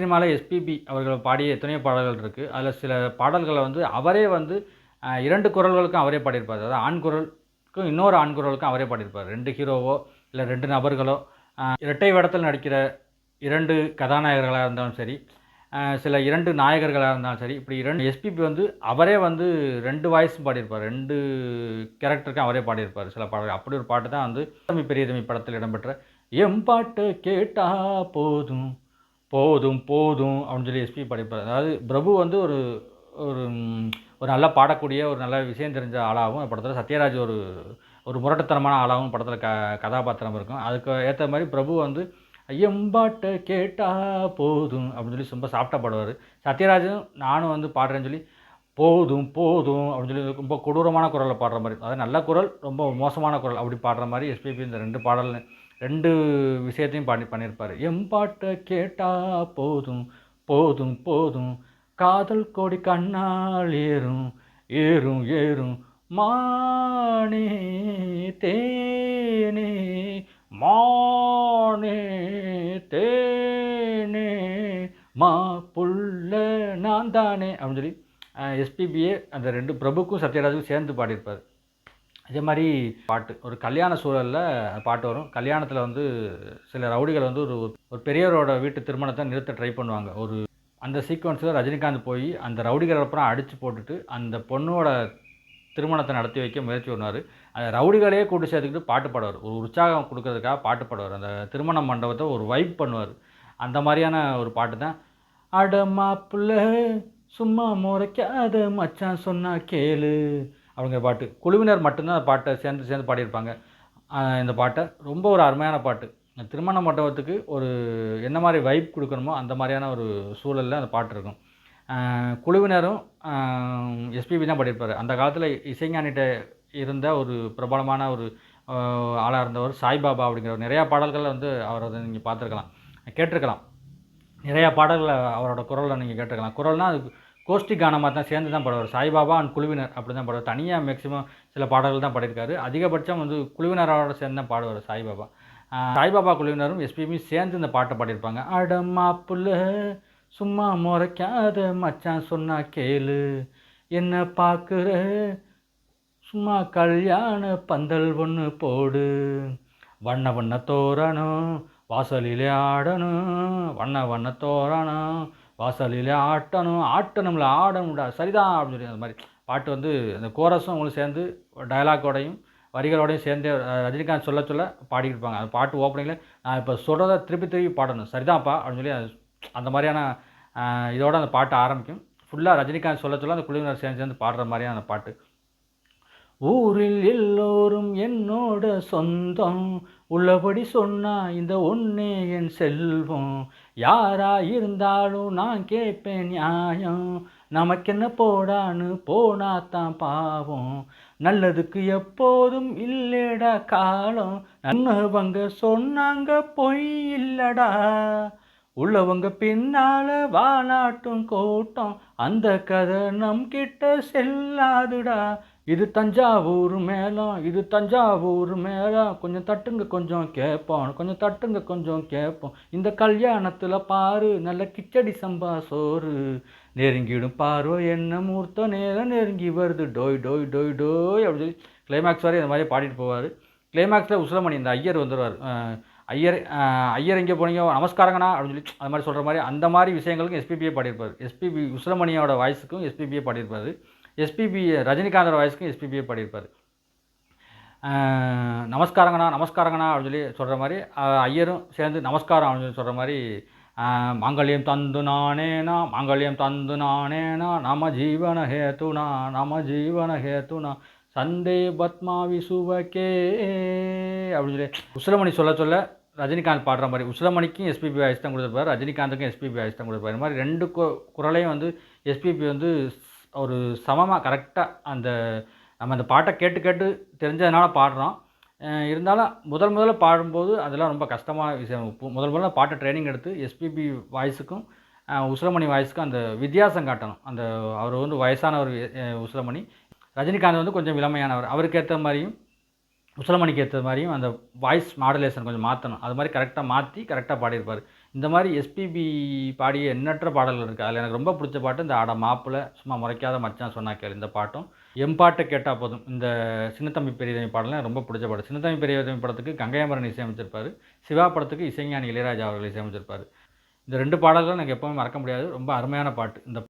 சினிமாவில் எஸ்பிபி அவர்கள் பாடிய எத்தனையோ பாடல்கள் இருக்குது அதில் சில பாடல்களை வந்து அவரே வந்து இரண்டு குரல்களுக்கும் அவரே பாடியிருப்பார். அதாவது ஆண் குரலுக்கும் இன்னொரு ஆண் குரலுக்கும் அவரே பாடியிருப்பார். ரெண்டு ஹீரோவோ இல்லை ரெண்டு நபர்களோ இரட்டை வேடத்தில் நடிக்கிற இரண்டு கதாநாயகர்களாக இருந்தாலும் சரி சில இரண்டு நாயகர்களாக இருந்தாலும் சரி இப்படி இரண்டு எஸ்பிபி வந்து அவரே வந்து ரெண்டு வாய்ஸும் பாடியிருப்பார். ரெண்டு கேரக்டருக்கும் அவரே பாடியிருப்பார். சில பாடல்கள். அப்படி ஒரு பாட்டு தான் வந்து தம்பி பெரியதமி படத்தில் இடம்பெற்ற எம் பாட்டு கேட்டா போதும் போதும் போதும் அப்படின்னு சொல்லி எஸ்பி பாடியிருப்பார் அதாவது பிரபு வந்து ஒரு ஒரு ஒரு நல்லா பாடக்கூடிய ஒரு நல்ல விஷயம் தெரிஞ்ச ஆளாகவும் படத்தில் சத்யராஜ் ஒரு ஒரு முரட்டுத்தனமான ஆளாகவும் படத்தில் க கதாபாத்திரம் இருக்கும். அதுக்கு ஏற்ற மாதிரி பிரபு வந்து எம்பாட்ட கேட்டா போதும் அப்படின்னு சொல்லி ரொம்ப சாஃப்டாக பாடுவார். சத்யராஜும் நானும் வந்து பாடுறேன்னு சொல்லி போதும் போதும் அப்படின்னு சொல்லி ரொம்ப கொடூரமான குரலில் பாடுற மாதிரி. அதாவது நல்ல குரல் ரொம்ப மோசமான குரல் அப்படி பாடுற மாதிரி எஸ்பிபி இந்த ரெண்டு பாடல் ரெண்டு விஷயத்தையும் பாடி பண்ணியிருப்பார். எம்பாட்டை கேட்டால் போதும் போதும் போதும். காதல் கோடி கண்ணால் ஏறும் ஏறும் ஏறும். மானே தேனே. மானே தேனே. மா புள்ள நான் தானே. அப்படின்னு சொல்லி எஸ்பிபியே அந்த ரெண்டு பிரபுக்கும் சத்யராஜுக்கும் சேர்ந்து பாடியிருப்பார். இதே மாதிரி பாட்டு. ஒரு கல்யாண சூழலில் பாட்டு வரும். கல்யாணத்தில் வந்து சில ரவுடிகள் வந்து ஒரு ஒரு பெரியவரோட வீட்டு திருமணத்தை நிறுத்த ட்ரை பண்ணுவாங்க. ஒரு அந்த சீக்வன்ஸில் ரஜினிகாந்த் போய் அந்த ரவுடிகள் அப்புறம் அடித்து போட்டுட்டு அந்த பொண்ணோட திருமணத்தை நடத்தி வைக்க முயற்சி பண்ணுவார். அந்த ரவுடிகளே கூட்டு சேர்த்துக்கிட்டு பாட்டு பாடுவார். ஒரு உற்சாகம் கொடுக்கறதுக்காக பாட்டு பாடுவார். அந்த திருமண மண்டபத்தை ஒரு வைப் பண்ணுவார். அந்த மாதிரியான ஒரு பாட்டு தான். அட மாப்பிள்ள சும்மா முறைக்காத மச்சான் சொன்னா கேளு. அப்படிங்கிற பாட்டு. குழுவினர் மட்டும்தான் அந்த பாட்டை சேர்ந்து சேர்ந்து பாடியிருப்பாங்க. இந்த பாட்டை. ரொம்ப ஒரு அருமையான பாட்டு. திருமண மண்டபத்துக்கு ஒரு என்ன மாதிரி வைப் கொடுக்கணுமோ அந்த மாதிரியான ஒரு சூழலில் அந்த பாட்டு இருக்கும். குழுவினரும் எஸ்பிபி தான் பாடியிருப்பார். அந்த காலத்தில் இசைஞானிட்ட இருந்த ஒரு பிரபலமான ஒரு ஆளாக இருந்தவர் சாய்பாபா அப்படிங்கிற நிறையா பாடல்களை வந்து அவரை வந்து நீங்கள் பார்த்துருக்கலாம். கேட்டிருக்கலாம். நிறையா பாடல்களை அவரோட குரலில் நீங்கள் கேட்டிருக்கலாம். குரல்னால் அது கோஷ்டி கானமாக தான் சேர்ந்து தான் பாடுவார் சாய்பாபா அண்ட் குழுவினர் அப்படி தான் பாடுவார். தனியாக மேக்ஸிமம் சில பாடல்கள் தான் பாடியிருக்காரு. அதிகபட்சம் வந்து குழுவினரோட சேர்ந்து தான் பாடுவார் சாய்பாபா. சாய்பாபா குழுவினரும் எஸ்பிபி சேர்ந்து இந்த பாட்டை பாடியிருப்பாங்க. அட மாப்புள்ள சும்மா முறைக்காத மச்சான் சொன்னா கேளு. என்ன பார்க்குற? சும்மா கல்யாண பந்தல் ஒன்று போடு. வண்ண வண்ண தோரணம் வாசலிலே ஆடணும். வண்ண வண்ண தோரணம் வாசலிலே ஆட்டணும் ஆட்டணும்ல ஆடணும்டா சரிதான் அப்படின்னு சொல்லி அந்த மாதிரி. பாட்டு வந்து அந்த கோரஸும் அவங்களும் சேர்ந்து டயலாக்கோடையும் வரிகளோடையும் சேர்ந்து ரஜினிகாந்த் சொல்ல சொல்ல பாடிக்கிட்டு இருப்பாங்க. அந்த பாட்டு ஓப்பனிங்கில் நான் இப்போ சொல்கிறத திருப்பி திருப்பி பாடணும். சரிதான்ப்பா அப்படின்னு சொல்லி அது அந்த மாதிரியான இதோட அந்த பாட்டு ஆரம்பிக்கும். ஃபுல்லாக ரஜினிகாந்த் சொல்ல சொல்ல அந்த குழுவினர் சேர்ந்து சேர்ந்து பாடுற மாதிரியான அந்த பாட்டு. ஊரில் எல்லோரும் என்னோட சொந்தம். உள்ளபடி சொன்னா இந்த ஒன்னே என் செல்வம். யாரா இருந்தாலும் நான் கேட்பேன் நியாயம். நமக்கென்ன போடான்னு போனா தான் பாவம். நல்லதுக்கு எப்போதும் இல்லடா காலம். நன்னவங்க சொன்னாங்க பொய் இல்லடா. உள்ளவங்க பின்னால வாலாட்டும் கோட்டம். அந்த கதை நம் கிட்ட செல்லாதுடா. இது தஞ்சாவூர் மேளம் இது தஞ்சாவூர் மேளம் கொஞ்சம் தட்டுங்க கொஞ்சம் கேட்போம் கொஞ்சம் தட்டுங்க கொஞ்சம் கேட்போம் இந்த கல்யாணத்தில் பாரு நல்ல கிச்சடி சம்பா சோறு. நெருங்கிடும் பார்வை என்ன மூர்த்தம் நேரம் நெருங்கி வருது. டோய் டோய் டோய் டோய் அப்படின்னு சொல்லி கிளைமேக்ஸ் வரை இந்த மாதிரி பாடிட்டு போவார். கிளைமேக்ஸில் உசிலமணி இந்த ஐயர் வந்துடுவார் ஐயர் ஐயர் எங்கே போனீங்க? நமஸ்காரங்கண்ணா அப்படின்னு சொல்லி அது மாதிரி சொல்கிற மாதிரி அந்த மாதிரி விஷயங்களுக்கும் எஸ்பிபியே பாடியிருப்பார். எஸ்பிபி உசிலமணியோட வாய்ஸுக்கும் எஸ்பிபியே பாடியிருப்பார். எஸ்பிபி ரஜினிகாந்தோட வயசுக்கும் எஸ்பிபியே பாடியிருப்பார் நமஸ்காரங்கண்ணா நமஸ்காரங்கண்ணா அப்படின்னு சொல்லி சொல்கிற மாதிரி ஐயரும் சேர்ந்து நமஸ்காரம் அப்படின்னு சொல்லி சொல்கிற மாதிரி அஹ் மாங்கல்யம் தந்து நானேனா மாங்கல்யம் தந்து நானேனா நம ஜீவன ஹேத்துனா நம ஜீவன ஹேத்துனா சந்தே பத்மா விசுவகே அப்படின்னு சொல்லி உசிலமணி சொல்ல சொல்ல ரஜினிகாந்த் பாடுற மாதிரி உசிலமணிக்கும் எஸ்பிபி வாய்ஸ் தான் கொடுத்துருப்பாரு ரஜினிகாந்துக்கும் எஸ்பிபி வாய்ஸ் தான் கொடுத்துருப்பாரு. இந்த மாதிரி ரெண்டு கு குரலையும் வந்து எஸ்பிபி வந்து ஒரு சமமாக கரெக்டாக அந்த நம்ம அந்த பாட்டை கேட்டு கேட்டு தெரிஞ்சதுனால பாடுறோம். இருந்தாலும் முதல் முதல்ல பாடும்போது அதெல்லாம் ரொம்ப கஷ்டமான விஷயம். முதல் முதல்ல பாட்டை ட்ரைனிங் எடுத்து எஸ்பிபி வாய்ஸுக்கும் உசுரமணி வாய்ஸுக்கும் அந்த வித்தியாசம் காட்டணும். அந்த அவர் வந்து வயசானவர் உசுரமணி ரஜினிகாந்த் வந்து கொஞ்சம் இளமையானவர். அவருக்கு ஏற்ற மாதிரியும் உசிலமணிக்கு ஏற்ற மாதிரியும் அந்த வாய்ஸ் மாடுலேஷன் கொஞ்சம் மாற்றணும் அது மாதிரி கரெக்டாக மாற்றி கரெக்டாக பாடியிருப்பார். இந்த மாதிரி எஸ்பிபி பாடிய எண்ணற்ற பாடல்கள் இருக்குது அதில் எனக்கு ரொம்ப பிடிச்ச பாட்டு இந்த ஆட மாப்பிள சும்மா முறைக்காத மச்சான் சொன்னா கேள் இந்த பாட்டும். எம் பாட்டை கேட்டால் போதும். இந்த சின்னத்தம்பி பெரியதம்பி பாடலாம் ரொம்ப பிடிச்ச பாட்டு. சின்னத்தம்பி பெரியதம்பி படத்துக்கு கங்கையமரன் இசையமைச்சிருப்பார். சிவா படத்துக்கு இசைஞானி இளையராஜா அவர்கள் இசையமைச்சிருப்பார். இந்த ரெண்டு பாடல்களும் எனக்கு எப்போவுமே மறக்க முடியாது. ரொம்ப அருமையான பாட்டு. இந்த